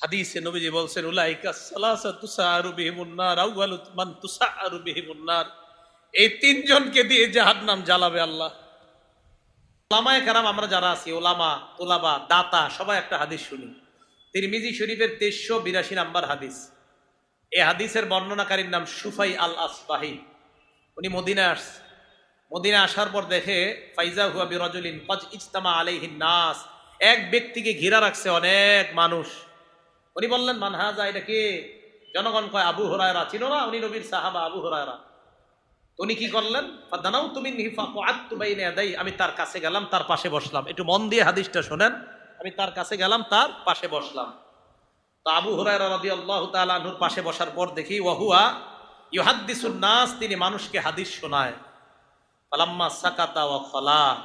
হাদিসে নবীজি বলছেন, উলাইকা সালাসা তুসারু বিহিমুন নার, আউয়ালু মান তুসারু বিহিমুন নার। এই তিনজনকে দিয়ে জাহান্নাম জ্বালাবে আল্লাহ। ওলামায়ে কারাম, আমরা যারা আছি ওলামা তোলাবা, দাতা, সবাই একটা হাদিস শুনি। তিরমিজি শরীফের তেইশশো বিরাশি নাম্বার হাদিস। এই হাদিসের বর্ণনাকারীর নাম সুফাই আল আসবাহি উনি মদিনা আস মদিনা আসার পর দেখে, ফাইজা হুয়া বিরজলিন ইজতামা আলাইহিন নাস। এক ব্যক্তিকে ঘিরা রাখছে অনেক মানুষ। উনি বললেন মানহাজা এটা কে? জনগণ কয়, আবু হরায়রা। চিনো না? উনি নবীর সাহাবা আবু হরায়রা। উনি কি করলেন? ফাদানাউ তুমি আমি তার কাছে গেলাম, তার পাশে বসলাম। একটু মন দিয়ে হাদিসটা শোনেন। আমি তার কাছে গেলাম, তার পাশে বসলাম। তো আবু হুরায়রা রাদিয়াল্লাহু তাআলা আনহুর পাশে বসার পর দেখি ওয়াহুয়া ইউহাদ্দিসুন নাস, তিনি মানুষকে হাদিস শোনায়। ফালাম্মা সাকাতা ওয়া খলা।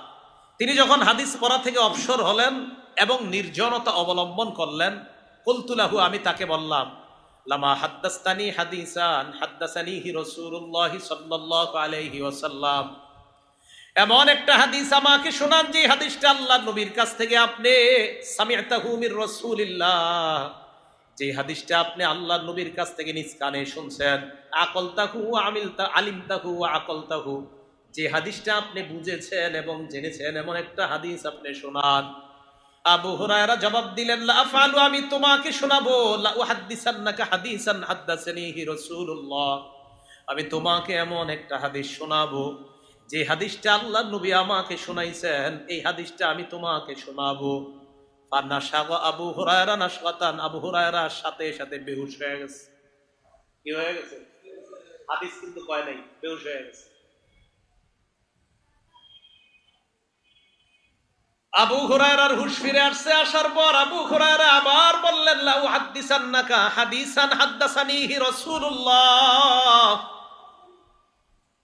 তিনি যখন হাদিস পড়া থেকে অবসর হলেন এবং নির্জনতা অবলম্বন করলেন কুলতুলাহু আমি তাকে বললাম, লামা হাদ্দাস্তানি হাদিসান সাল্লাল্লাহু আলাইহি ওয়াসাল্লাম। এমন একটা হাদিস আমাকে শোনান, যে হাদিসটা আল্লাহ নবীর কাছ থেকে, আপনি সামিআতাহু মির রাসূলিল্লাহ। যে হাদিসটা আপনি আল্লাহ নবীর কাছ থেকে নিজ কানে শুনছেন, আকলতাহু আমিলতা, আলিমতাহু আকলতাহু। যে হাদিসটা আপনি বুঝেছেন এবং জেনেছেন, এমন একটা হাদিস আপনি শোনান আবু হুরায়রা জবাব দিলেন, লা আফআলু, আমি তোমাকে শোনাবো। লা উহাদ্দিসান্নাকা হাদিসান হাদ্দাসানিহি রাসূলুল্লাহ। আমি তোমাকে এমন একটা হাদিস শোনাবো, যে হাদিসটা আল্লাহ নবী আমাকে শোনাইছেন, এই হাদিসটা আমি তোমাকে শোনাবো। আর ফানাশাগা আবু হুরায়রা নাশগাতান। আবু হুরায়রা সাথে সাথে বেহুশ হয়ে গেছে। কি হয়ে গেছে? হাদিস কিন্তু কয় নাই, বেহুশ হয়ে গেছে। আবু হুরায়রার হুশ ফিরে আসছে, আসার পর আবু হুরায়রা আবার বললেন, লাউ হাদ্দিসান্নাকা হাদিসান রাসূলুল্লাহ।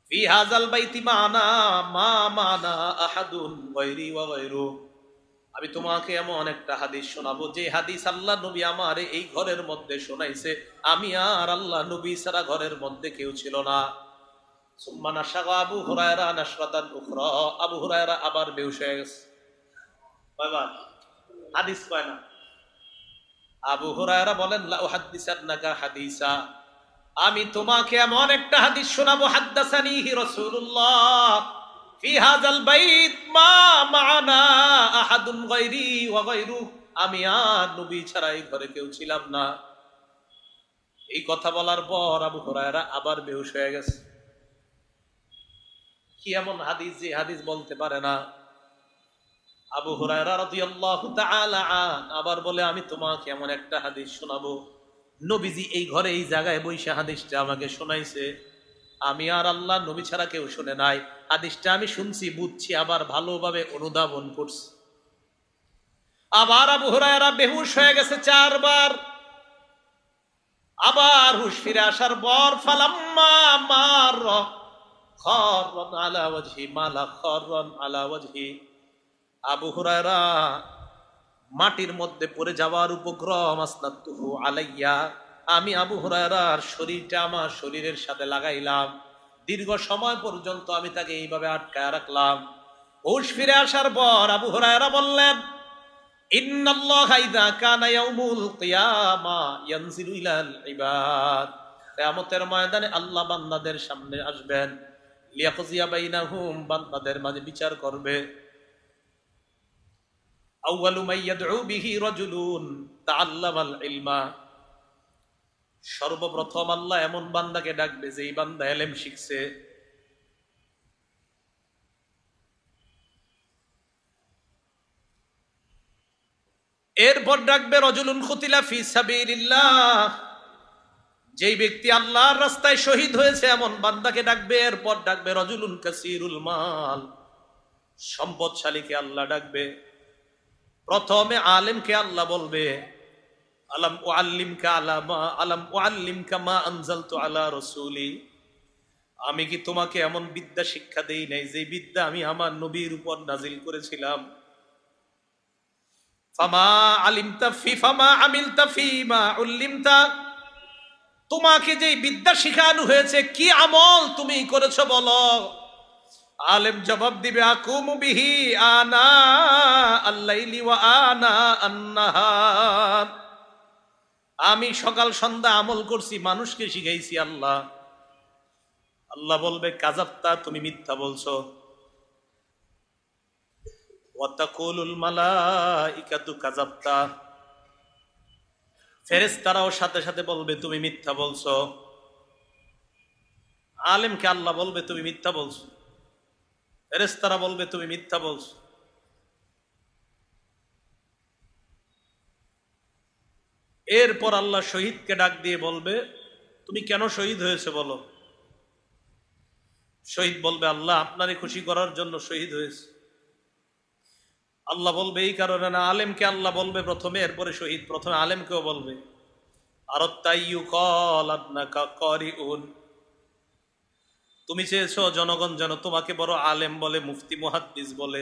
ফি হাযাল বাইতি মানা, মা মানা আহাদুন গায়রি ওয়া গায়রু। আমি তোমাকে এমন একটা হাদিস শোনাবো, যে হাদিস আল্লাহ নবী আমার এই ঘরের মধ্যে শোনাইছে। আমি আর আল্লাহ নবী ছাড়া ঘরের মধ্যে কেউ ছিল না। সুম্মা আবু হুরায়রা নাশরাতান উখরা। আবু হুরায়রা আবার হয়ে গেছে। হাদিস কয় না? আবু হুরায়রা বলেন, লা উহাদ্দিসান্নাকা হাদিসা। আমি তোমাকে এমন একটা হাদিস শোনাবো রাসূলুল্লাহ। ফি হাযাল বাইত মা মা'ানা আহাদুন গায়রি ওয়া গায়রু আমি আর নবী ছাড়া এই ঘরে কেউ ছিলাম না। এই কথা বলার পর আবু হুরায়রা আবার বেহুশ হয়ে গেছে। কি এমন হাদিস যে হাদিস বলতে পারে না? আবু আবার বলে, আমি তোমাকে এমন একটা হাদিস শোনাবো। নবীজি এই ঘরে, এই জায়গায় বৈশা হাদিসটা আমাকে শোনাইছে। আমি আর আল্লাহ নবী ছাড়া কেউ শুনে নাই। হাদিসটা আমি শুনছি, বুঝছি, আবার ভালোভাবে অনুধাবন করছি। আবার আবু হুরায়রা বেহুশ হয়ে গেছে চারবার। আবার হুশ ফিরে আসার পর, ফালাম্মা মার খরন আলা ওয়াজহি, মালা খরন আলা ওয়াজহি। আবু হুরায়রা মাটির মধ্যে পড়ে যাওয়ার উপক্রম আসনাতুহু আলাইয়া আমি আবু হুরায়রার শরীরটা আমার শরীরের সাথে লাগাইলাম। দীর্ঘ সময় পর্যন্ত আমি তাকে এইভাবে আটকায় রাখলাম। হুশ ফিরে আসার পর আবু হুরায়রা বললেন ময়দানে আল্লাহ বান্দাদের সামনে আসবেন। বান্দাদের মাঝে বিচার করবে আউয়ালু মান ইয়াদউ বিহি রাজুলুন তাআল্লামাল ইলমা সর্বপ্রথম আল্লাহ এমন বান্দাকে ডাকবে যে এই বান্দা এলেম শিখছে। এরপর ডাকবে রজুলুন খুতিলা ফি সাবিলিল্লাহ। যেই ব্যক্তি আল্লাহর রাস্তায় শহীদ হয়েছে এমন বান্দাকে ডাকবে, এরপর ডাকবে রজুলুন কাসিরুল মাল। সম্পদশালীকে আল্লাহ ডাকবে। প্রথমে আলেমকে আল্লাহ বলবে, আলম আলাম ওয়াল্লিমকা আলামা আলাম ওয়াল্লিমকা মা আনজালতু আলা রাসূলি। আমি কি তোমাকে এমন বিদ্যা শিক্ষা দেই নাই যে বিদ্যা আমি আমার নবীর উপর নাজিল করেছিলাম? ফামা আলিমতা ফি, ফামা আমিলতা ফি মা উল্লিমতা। তোমাকে যে বিদ্যা শিখানো হয়েছে, কি আমল তুমি করেছ বলো? আলেম জবাব দিবে, আকুমু বিহি আনা আল্লাইলি ওয়া আনা আন্নাহার। আমি সকাল সন্ধ্যা আমল করছি, মানুষকে শিখাইছি আল্লাহ। আল্লাহ বলবে, কাজাবতা, তুমি মিথ্যা বলছো। ওয়াতাকুলুল মালাইকাতু কাজাবতা। ফেরেশতারাও সাথে সাথে বলবে, তুমি মিথ্যা বলছো। আলেমকে আল্লাহ বলবে, তুমি মিথ্যা বলছো। ফেরেশতারা বলবে, তুমি মিথ্যা বলছো। এরপর আল্লাহ শহীদকে ডাক দিয়ে বলবে, তুমি কেন শহীদ হয়েছে বলো? শহীদ বলবে, আল্লাহ আপনারই খুশি করার জন্য শহীদ হয়েছে। আল্লাহ বলবে, এই কারণে না, আলেমকে আল্লাহ বলবে প্রথমে, এরপরে শহীদ। প্রথমে আলেমকেও বলবে, আর তাইয়ু কল আপনাকা করি উন তুমি চেয়েছো জনগণ যেন তোমাকে বড় আলেম বলে মুফতি মুহাদ্দিস বলে।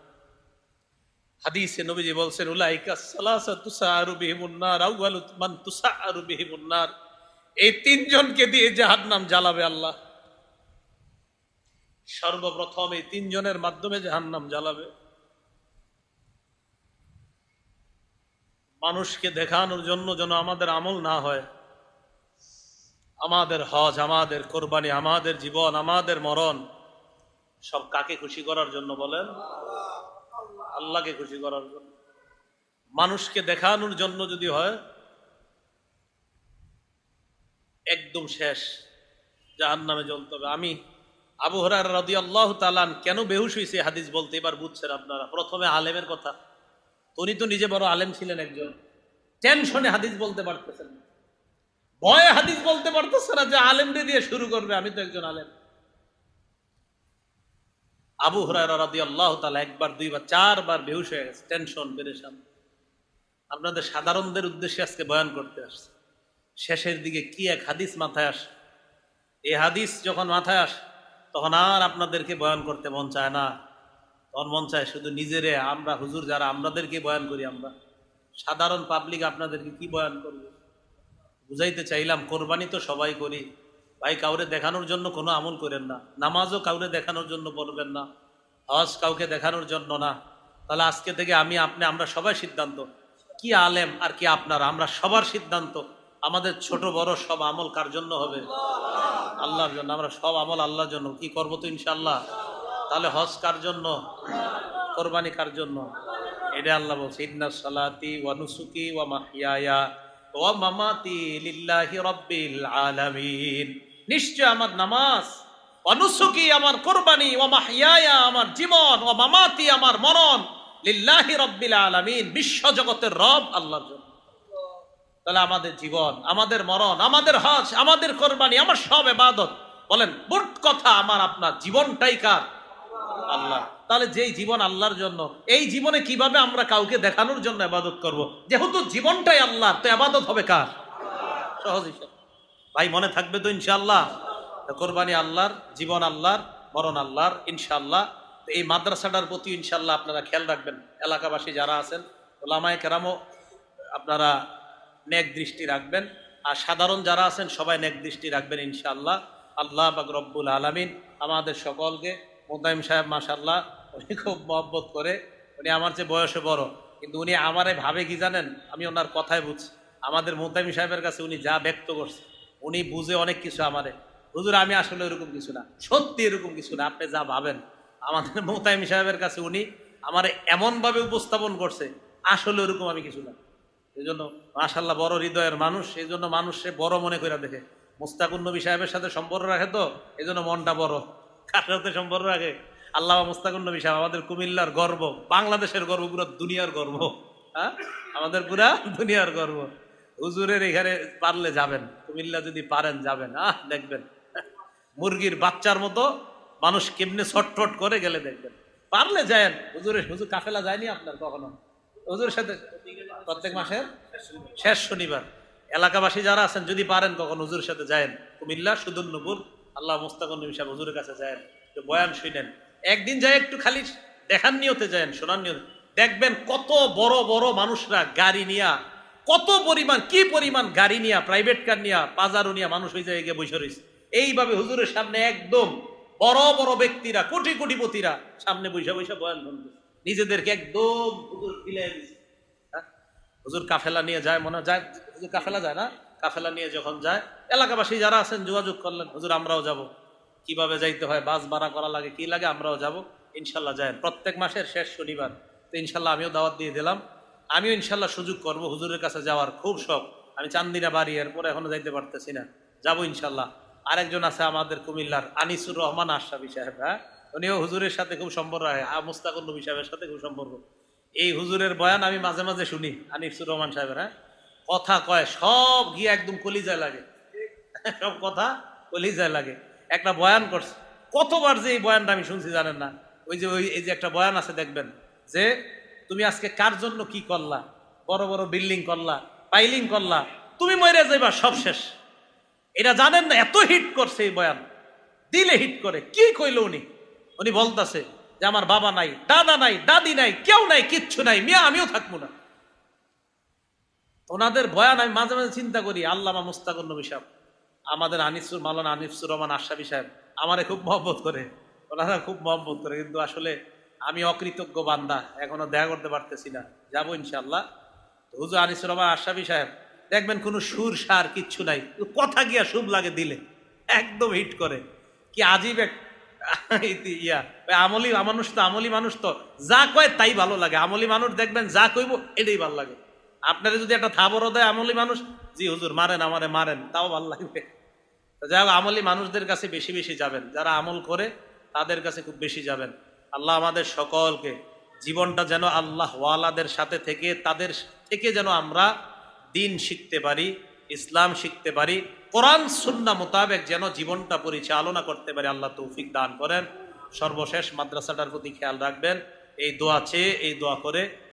হাদিসে নবীজি বলছেন, উলাইকা সালাসা তুসারু বিহিমুন নার আউয়ালু মান তুসারু বিহিমুন নার এই তিনজনকে দিয়ে জাহান্নাম জ্বালাবে আল্লাহ। সর্বপ্রথম এই তিনজনের মাধ্যমে জাহান্নাম জ্বালাবে। মানুষকে দেখানোর জন্য যেন আমাদের আমল না হয়। আমাদের হজ, আমাদের কোরবানি, আমাদের জীবন, আমাদের মরণ, সব কাকে খুশি করার জন্য বলেন? আল্লাহকে খুশি করার জন্য। মানুষকে দেখানোর জন্য যদি হয়, একদম শেষ জাহান নামে জ্বলতে হবে। আমি আবু হরার রাদি আল্লাহ তালান কেন বেহুশ হয়েছে হাদিস বলতে এবার বুঝছেন আপনারা। প্রথমে আলেমের কথা। উনি তো নিজে বড় আলেম ছিলেন একজন। টেনশনে হাদিস বলতে পারতেছেন ভয়ে হাদিস বলতে পারতেছে না যে আলেমরে দিয়ে শুরু করবে। আমি তো একজন আলেম। আবু রাদিয়াল্লাহু তাআলা একবার, দুইবার, চারবার বেহুশ হয়ে গেছে, টেনশন, পেরেশান। আপনাদের সাধারণদের উদ্দেশ্যে আজকে বয়ান করতে আসছে। শেষের দিকে কি এক হাদিস মাথায় আসে? এই হাদিস যখন মাথায় আসে, তখন আর আপনাদেরকে বয়ান করতে মন চায় না। তখন মন চায় শুধু নিজেরে, আমরা হুজুর যারা আমাদেরকে বয়ান করি আমরা। সাধারণ পাবলিক আপনাদেরকে কি বয়ান করবে? বুঝাইতে চাইলাম, কোরবানি তো সবাই করি। ভাই, কাউরে দেখানোর জন্য কোনো আমল করেন না। নামাজও কাউরে দেখানোর জন্য বলবেন না। হজ কাউকে দেখানোর জন্য না। তাহলে আজকে থেকে আমি, আপনি, আমরা সবাই সিদ্ধান্ত। কি আলেম আর কি আপনারা? আমরা সবার সিদ্ধান্ত। আমাদের ছোট বড় সব আমল কার জন্য হবে? আল্লাহর জন্য। আমরা সব আমল আল্লাহর জন্য। কি করব তো ইনশাল্লাহ তাহলে হজ কার জন্য? কোরবানি কার জন্য? এটা আল্লাহ বলছে, ইন্না সালাতি ওয়া নুসুকি ওয়া মাহিয়ায়া ওয়া মামাতি লিল্লাহি রাব্বিল আলামিন। নিশ্চয় আমার নামাজ ওয়া নুসুকি আমার কোরবানি, ও মাহিয়ায়া আমার জীবন, ও মামাতি আমার মরণ, লিল্লাহি রাব্বিল আলামিন, বিশ্ব জগতের রব আল্লাহর জন্য। তাহলে আমাদের জীবন, আমাদের মরণ, আমাদের হজ, আমাদের কোরবানি, আমার সব এবাদত বলেন, মোট কথা আমার, আপনার জীবনটাই কার? আল্লাহ। তাহলে যেই জীবন আল্লাহর জন্য, এই জীবনে কীভাবে আমরা কাউকে দেখানোর জন্য আবাদত করব। যেহেতু জীবনটাই আল্লাহ তো আবাদত হবে কার? সহজ হিসাব। ভাই, মনে থাকবে তো ইনশাল্লাহ কোরবানি আল্লাহর, জীবন আল্লাহর, মরণ আল্লাহর ইনশাল্লাহ এই মাদ্রাসাটার প্রতি ইনশাল্লাহ আপনারা খেয়াল রাখবেন। এলাকাবাসী যারা আছেন, ওলামায় কেরামও আপনারা ন্যাক দৃষ্টি রাখবেন। আর সাধারণ যারা আছেন, সবাই ন্যাক দৃষ্টি রাখবেন ইনশাল্লাহ আল্লাহ বাক রব্বুল আলমিন আমাদের সকলকে মোতাইম সাহেব মাসাল্লাহ উনি খুব মহব্বত করে, উনি আমার চেয়ে বয়সে বড়, কিন্তু উনি আমারে ভাবে কি জানেন? আমি ওনার কথাই বুঝছি। আমাদের মোতাইম সাহেবের কাছে উনি যা ব্যক্ত করছে উনি বুঝে অনেক কিছু আমারে হুজুর, আমি আসলে এরকম কিছু না। সত্যি এরকম কিছু না, আপনি যা ভাবেন। আমাদের মোতাইম সাহেবের কাছে উনি আমার এমনভাবে উপস্থাপন করছে, আসলে ওরকম আমি কিছু না। এই জন্য মাশাল্লাহ বড় হৃদয়ের মানুষ এই জন্য মানুষ সে বড় মনে করে দেখে। মুস্তাকুন নবী সাহেবের সাথে সম্পর্ক রাখে তো এই জন্য মনটা বড়। কার সাথে সম্পর্ক রাখে? আল্লাহ মুস্তাকুন নবী সাহেব, আমাদের কুমিল্লার গর্ব, বাংলাদেশের গর্ব, পুরো দুনিয়ার গর্ব। হ্যাঁ? আমাদের পুরা দুনিয়ার গর্ব। হুজুরের এখানে পারলে যাবেন। কুমিল্লা যদি পারেন, যাবেন। আহ, দেখবেন। মুরগির বাচ্চার মতো মানুষ কেমনে ছটফট করে গেলে দেখবেন। পারলে যায়েন। হুজুরের হুজুর কাফেলা যায়নি আপনার কখনো? হুজুরের সাথে প্রত্যেক মাসের শেষ শনিবার। এলাকাবাসী যারা আছেন, যদি পারেন কখন, হুজুরের সাথে যায়েন। কুমিল্লা সুদুন্নপুর আল্লাহ মুস্তাকুন নবী সাহেব হুজুরের কাছে যায়েন। বয়ান শুনেন। একদিন যায় একটু খালি দেখার নিয়তে যায়েন, শোনার নিয়তে। দেখবেন কত বড় বড় মানুষরা গাড়ি নিয়া কত পরিমাণ, কি পরিমাণ গাড়ি নিয়া প্রাইভেট কার নিয়া পাজারো নিয়া মানুষ ওই জায়গায় বসে রয়েছে। এইভাবে হুজুরের সামনে একদম বড় বড় ব্যক্তিরা, কোটি কোটি কোটিপতিরা সামনে বৈশা বৈশা বয়ান শুনবে নিজেদেরকে একদম হুজুর হ্যাঁ? হুজুর কাফেলা নিয়ে যায়, মনে যায়, হুজুর কাফেলা যায় না? কাফেলা নিয়ে যখন যায়, এলাকাবাসী যারা আছেন, যোগাযোগ করলেন, হুজুর আমরাও যাব। কীভাবে যাইতে হয়, বাস ভাড়া করা লাগে, কি লাগে আমরাও যাব। ইনশাল্লাহ যায়। প্রত্যেক মাসের শেষ শনিবার। তো ইনশাল্লাহ আমিও দাওয়াত দিয়ে দিলাম। আমিও ইনশাল্লাহ সুযোগ করব। হুজুরের কাছে যাওয়ার খুব শখ। আমি চান্দিনা বাড়ি, এরপরে এখনও যাইতে পারতেছি না। যাব ইনশাল্লাহ। আরেকজন আছে আমাদের কুমিল্লার আনিসুর রহমান আশরাফি সাহেব হ্যাঁ? উনিও হুজুরের সাথে খুব সম্পর্ক রাখে। আ মুস্তাকুর নবী সাহেবের সাথে খুব সম্পর্ক। এই হুজুরের বয়ান আমি মাঝে মাঝে শুনি আনিসুর রহমান সাহেবের হ্যাঁ? কথা কয়, সব গিয়ে একদম কলিজায় লাগে। সব কথা কলিজায় লাগে। একটা বয়ান করছে। কতবার যে এই বয়ানটা আমি শুনছি জানেন না? ওই যে, ওই, এই যে একটা বয়ান আছে, দেখবেন যে তুমি আজকে কার জন্য কি করলা? বড় বড় বিল্ডিং করলা পাইলিং করলা, তুমি মরে যাইবা সব শেষ। এটা জানেন না, এত হিট করছে এই বয়ান। দিলে হিট করে, কি কইল উনি? উনি বলতাছে যে আমার বাবা নাই, দাদা নাই, দাদি নাই, কেউ নাই, কিচ্ছু নাই, মিয়া, আমিও থাকব না। ওনাদের বয়ান আমি মাঝে মাঝে চিন্তা করি, আল্লামা মুস্তাকুর নবী সাহেব, আমাদের আনিসুর মালানা আনিসুর রহমান আশাফি সাহেব, আমারে খুব মহব্বত করে। ওনারা খুব মহব্বত করে, কিন্তু আসলে আমি অকৃতজ্ঞ বান্দা, এখনও দেখা করতে পারতেছি না। যাব ইনশাল্লাহ হুজুর আনিসুর রহমান আশাফি সাহেব, দেখবেন কোনো সুর, সার কিচ্ছু নাই। কথা গিয়া শুভ লাগে দিলে, একদম হিট করে। কি আজীব এক ইয়া। আমলি মানুষ তো, আমলি মানুষ তো। যা কয় তাই ভালো লাগে। আমলি মানুষ দেখবেন যা কইব, এটাই ভালো লাগে। আপনারা যদি একটা থাবর দেয় আমলি মানুষ, জি হুজুর, মারেন, আমারে মারেন, তাও ভালো লাগবে। যাই হোক, আমলি মানুষদের কাছে বেশি বেশি যাবেন। যারা আমল করে, তাদের কাছে খুব বেশি যাবেন। আল্লাহ আমাদের সকলকে জীবনটা যেন আল্লাহ ওয়ালাদের সাথে থেকে, তাদের থেকে যেন আমরা দিন শিখতে পারি, ইসলাম শিখতে পারি, কোরআন সুন্না মোতাবেক যেন জীবনটা পরিচালনা করতে পারি, আল্লাহ তৌফিক দান করেন। সর্বশেষ মাদ্রাসাটার প্রতি খেয়াল রাখবেন। এই দোয়া চেয়ে, এই দোয়া করে